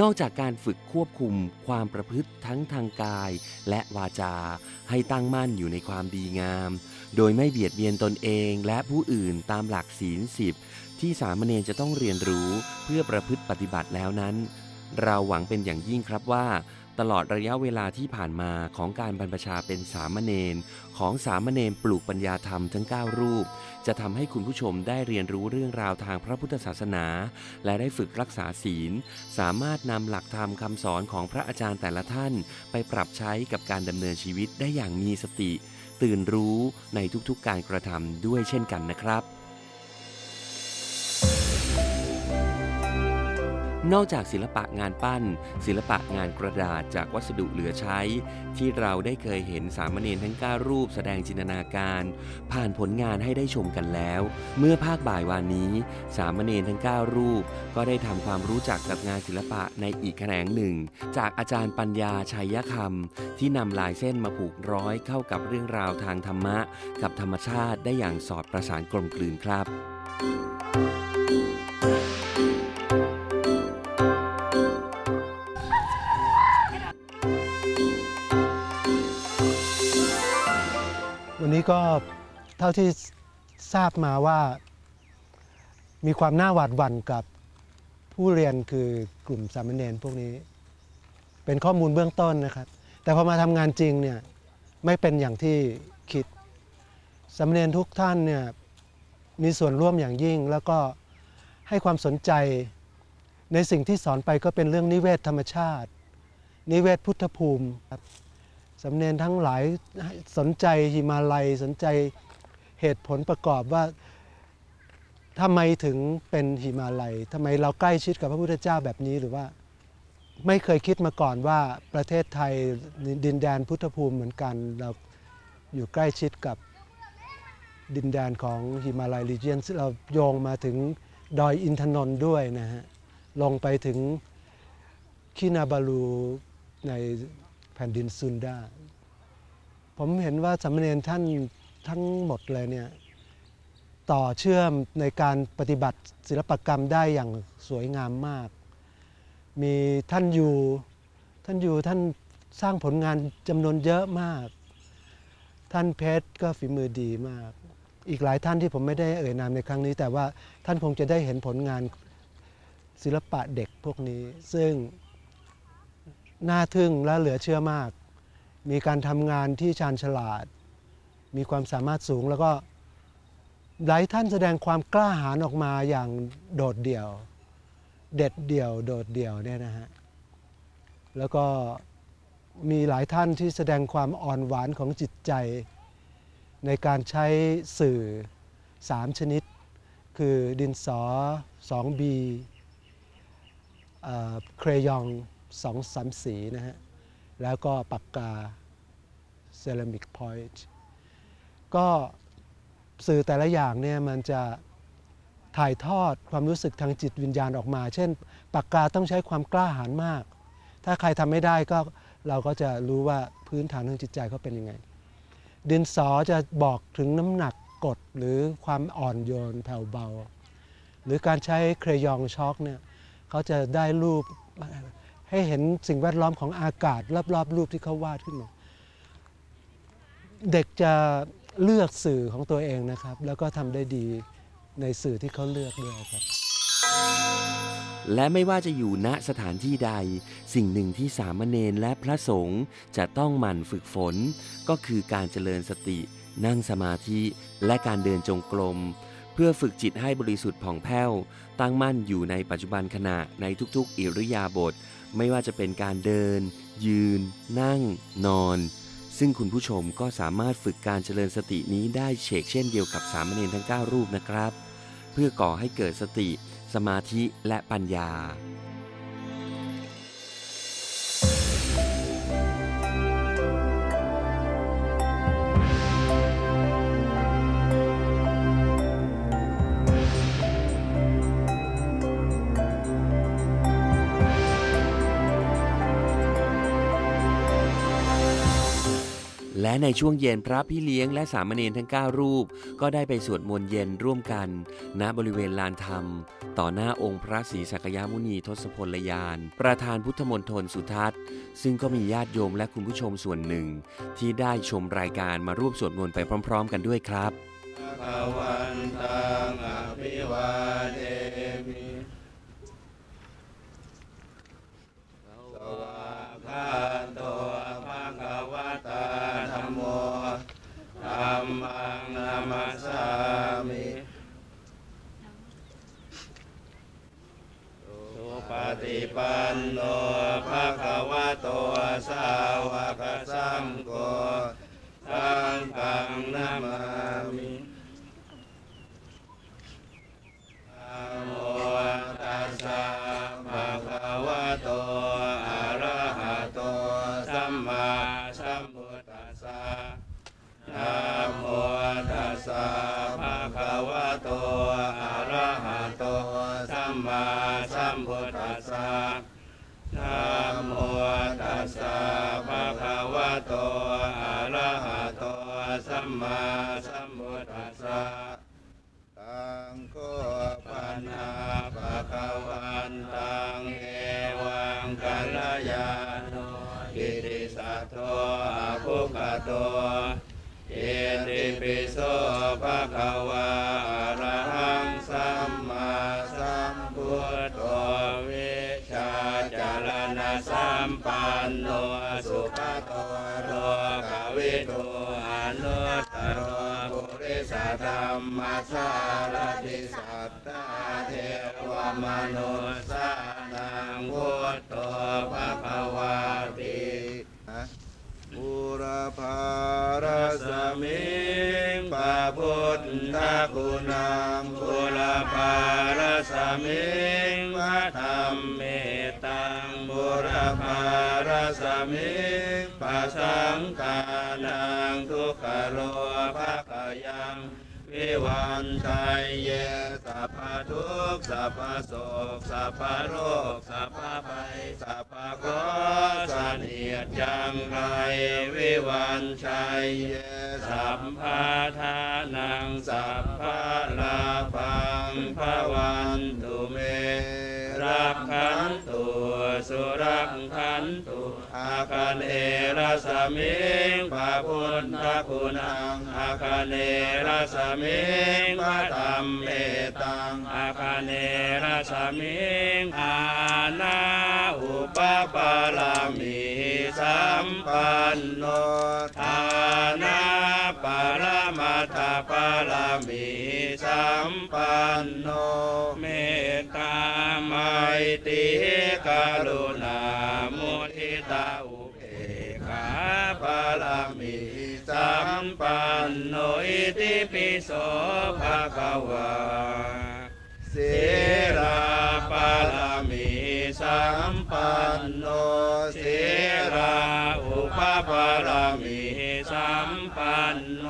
นอกจากการฝึกควบคุมความประพฤติทั้งทางกาย และวาจา ให้ตั้งมั่นอยู่ในความดีงาม โดยไม่เบียดเบียนตนเองและผู้อื่นตามหลักศีลสิบที่สามเณรจะต้องเรียนรู้เพื่อประพฤติปฏิบัติแล้วนั้น เราหวังเป็นอย่างยิ่งครับว่า ตลอดระยะเวลาที่ผ่านมาของการบรรพชาเป็นสามเณรของสามเณรปลูกปัญญาธรรมทั้ง 9 รูป จะทำให้คุณผู้ชมได้เรียนรู้เรื่องราวทางพระพุทธศาสนา และได้ฝึกรักษาศีล สามารถนำหลักธรรมคำสอนของพระอาจารย์แต่ละท่าน ไปปรับใช้กับการดำเนินชีวิตได้อย่างมีสติ ตื่นรู้ในทุกๆการกระทำด้วยเช่นกันนะครับ นอกจากศิลปะงานปั้น ศิลปะงานกระดาษจากวัสดุเหลือใช้ ที่เราได้เคยเห็นสามเณรทั้ง 9 รูปแสดงจินตนาการ ผ่านผลงานให้ได้ชมกันแล้ว เมื่อภาคบ่ายวานนี้ สามเณรทั้ง 9 รูป ก็ได้ทำความรู้จักกับงานศิลปะในอีกแขนงหนึ่ง จากอาจารย์ปัญญาชัยคำที่นำลายเส้นมาผูกร้อยเข้ากับเรื่องราวทางธรรมะ กับธรรมชาติได้อย่างสอดประสานกลมกลืนครับวัน นี้ก็เท่าที่ทราบมาว่ามีความน่าหวาดหวั่นกับผู้เรียนคือกลุ่มสามเณรพวกนี้ เป็นข้อมูลเบื้องต้นนะครับ แต่พอมาทำงานจริงเนี่ยไม่เป็นอย่างที่คิดสามเณรทุกท่านเนี่ยมีส่วนร่วมอย่างยิ่ง แล้วก็ให้ความสนใจในสิ่งที่สอนไปก็เป็นเรื่องนิเวศธรรมชาติ นิเวศพุทธภูมิครับ สำเนียนทั้งหลายสนใจหิมาลัยสนใจเหตุผลประกอบว่าทำไมถึงเป็นหิมาลัยทำไมเราใกล้ชิดกับพระพุทธเจ้าแบบนี้หรือว่า ไม่เคยคิดมาก่อนว่าประเทศไทยดินแดนพุทธภูมิเหมือนกัน เราอยู่ใกล้ชิดกับดินแดนของหิมาลัยรีเจียนเราโยงมาถึงดอยอินทนนท์ด้วยนะฮะลงไปถึงคินาบาลูใน แผ่นดินซุนดา ผมเห็นว่าสามเณรท่านทั้งหมดเลยเนี่ยต่อเชื่อมในการปฏิบัติศิลปกรรมได้อย่างสวยงามมาก มีท่านอยู่ท่านอยู่ท่านสร้างผลงานจำนวนเยอะมาก ท่านเพชรก็ฝีมือดีมาก อีกหลายท่านที่ผมไม่ได้เอ่ยนามในครั้งนี้ แต่ว่าท่านคงจะได้เห็นผลงานศิลปะเด็กพวกนี้ ซึ่ง น่าทึ่งและเหลือเชื่อมาก มีการทำงานที่ชาญฉลาด มีความสามารถสูงแล้วก็หลายท่านแสดงความกล้าหาญออกมาอย่างโดดเดี่ยว เด็ดเดี่ยว โดดเดี่ยวเนี่ยนะฮะ แล้วก็มีหลายท่านที่แสดงความอ่อนหวานของจิตใจ ในการใช้สื่อ 3 ชนิด คือดินสอ 2B เครยอง สองสามสีนะฮะ แล้วก็ปากกาเซรามิกพอยต์ก็สื่อแต่ละอย่างเนี่ยมันจะถ่ายทอดความรู้สึกทางจิตวิญญาณออกมา เช่น ปากกาต้องใช้ความกล้าหาญมาก ถ้าใครทำไม่ได้ก็เราก็จะรู้ว่าพื้นฐานทางจิตใจเขาเป็นยังไง ดินสอจะบอกถึงน้ำหนักกดหรือความอ่อนโยนแผ่วเบา หรือการใช้เครยองช็อกเนี่ยเขาจะได้รูป ให้เห็นสิ่งแวดล้อมของอากาศ รอบๆรูปที่เขาวาดขึ้นมา เด็กจะเลือกสื่อของตัวเองนะครับ แล้วก็ทำได้ดีในสื่อที่เขาเลือกด้วยครับ และไม่ว่าจะอยู่ณสถานที่ใด สิ่งหนึ่งที่สามเณรและพระสงฆ์จะต้องหมั่นฝึกฝน ก็คือการเจริญสติ นั่งสมาธิ และการเดินจงกรม พื่อฝึกจิตให้บริสุทธิ์ผ่องแผ้ว ตั้งมั่นอยู่ในปัจจุบันขณะในทุกๆ อิริยาบถไม่ว่าจะเป็นการเดิน ยืน นั่ง นอน ซึ่งคุณผู้ชมก็สามารถฝึกการเจริญสตินี้ได้เชกเช่นเดียวกับสามเณรทั้ง 9 รูปนะครับ เพื่อก่อให้เกิดสติ สมาธิและปัญญา และในช่วงเย็นพระพี่เลี้ยงและสามเณรทั้ง 9 รูป ก็ได้ไปสวดมนต์เย็นร่วมกัน ณบริเวณลานธรรม ต่อหน้าองค์พระศรีสักยมุนีทศพลยาน ประธานพุทธมณฑลสุทัศน์ ซึ่งก็มีญาติโยมและคุณผู้ชมส่วนหนึ่ง ที่ได้ชมรายการมาร่วมสวดมนต์ไปพร้อม ๆ กันด้วยครับภวันตังอภิวาเท นโนสุขโตโลกวิทูอนุตตรปุริสธรรมสารติสัตตาเทวมนุสานังพุทโธภะคะวาติบุรพารสมิงปะพุทธคุณังบุรพารสมิง มิปะสังฆานังทุกขโรภะกยังวิวันชัยเยสัพพทุกขสัพพโศกสัพพโรคสัพพภัยสัพพโกสนเนียดจังไรวิวันชัยเยสัพพะทานังสัพพลาพังพระวันตุเมรักขันตุสุรักขันตุ อาคันเอรัสมิงพระพุทธคุณังอาคันเอรัสมิงพระธรรมเมตังอาคันเอรัสมิงอาณาอุปปาลามิสัมปันโนทานาปารมาตาปาลามิสัมปันโนเมตตาไมตรีกรุณา ติปิโสภะคะวาสิราปาลามิสัมปันโนสิราอุปปาลามิสัมปันโน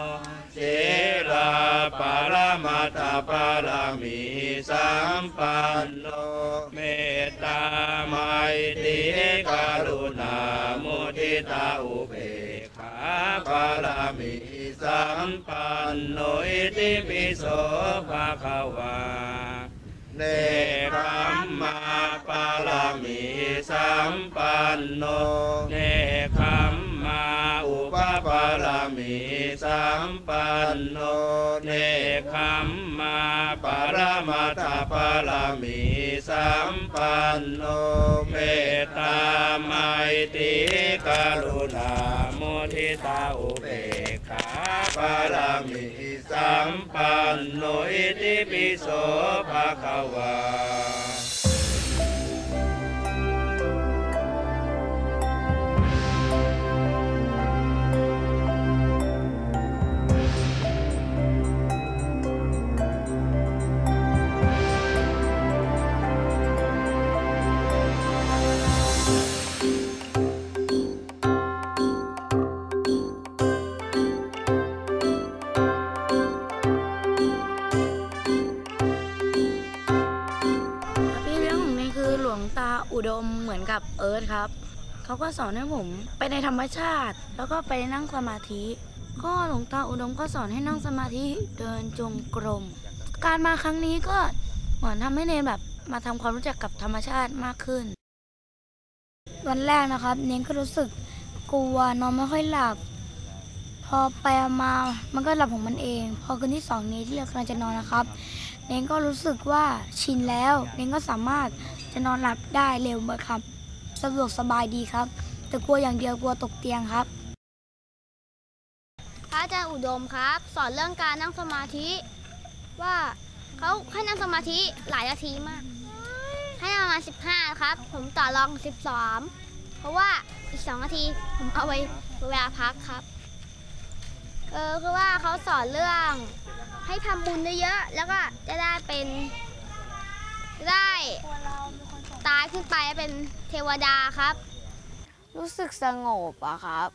สิราปารมาตาปาลามิสัมปันโนเมตตาไมตรีกรุณามุทิตาอุเบกขาปาลามิ สัมปันโนอิติปิโสภะคะวาเนคัมมาปาลามิสัมปันโนเนคัมมาอุปปาลามิสัมปันโนเนคัมมาปารมาตาปาลามิสัมปันโนเมตตาไมตรีกรุณา ทิตาอุเบกขาปาลามิสัมปันโนอิติปิโสภะคะวา อิร์ธครับ เขาก็สอนให้ผมไปในธรรมชาติ แล้วก็ไปนั่งสมาธิ ก็หลวงตาอุดมก็สอนให้นั่งสมาธิเดินจงกรม การมาครั้งนี้ก็เหมือนทำให้เนนแบบมาทำความรู้จักกับธรรมชาติมากขึ้น วันแรกนะครับ เนนก็รู้สึกกลัวนอนไม่ค่อยหลับ พอไปมา มันก็หลับของมันเอง พอคืนที่สองนี้ที่เรากำลังจะนอนนะครับ เนนก็รู้สึกว่าชินแล้ว เนนก็สามารถจะนอนหลับได้เร็วมากครับ สะดวกสบายดีครับ แต่กลัวอย่างเดียวกลัวตกเตียงครับ พระอาจารย์อุดมครับ สอนเรื่องการนั่งสมาธิ ว่าเขาให้นั่งสมาธิหลายนาทีมาก ให้ประมาณ15 ครับ ผมต่อรอง13เพราะว่าอีก2นาทีผมเอาไว้เวลาพักครับ เออคือว่าเขาสอนเรื่องให้ทำบุญเยอะๆแล้วก็จะได้เป็นได้ ตายขึ้นไปเป็นเทวดาครับ รู้สึกสงบอะครับ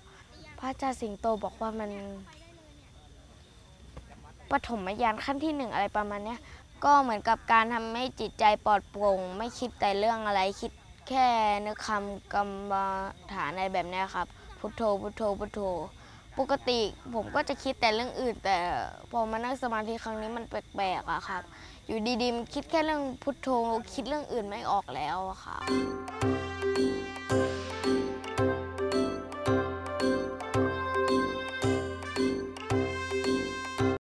พระอาจารย์สิงโตบอกว่ามันปฐมญาณขั้นที่หนึ่งอะไรประมาณเนี้ยก็เหมือนกับการทำให้จิตใจปลอดโปร่ง ไม่คิดแต่เรื่องอะไรคิดแค่นึกคำกรรมฐานอะไรแบบนี้ครับ พุทโธพุทโธพุทโธ ปกติผมก็จะคิดแต่เรื่องอื่น แต่พอมานั่งสมาธิครั้งนี้มันแปลกๆอะครับ อยู่ดีๆมันคิดแค่เรื่องพุทโธคิดเรื่องอื่นไม่ออกแล้วอะค่ะ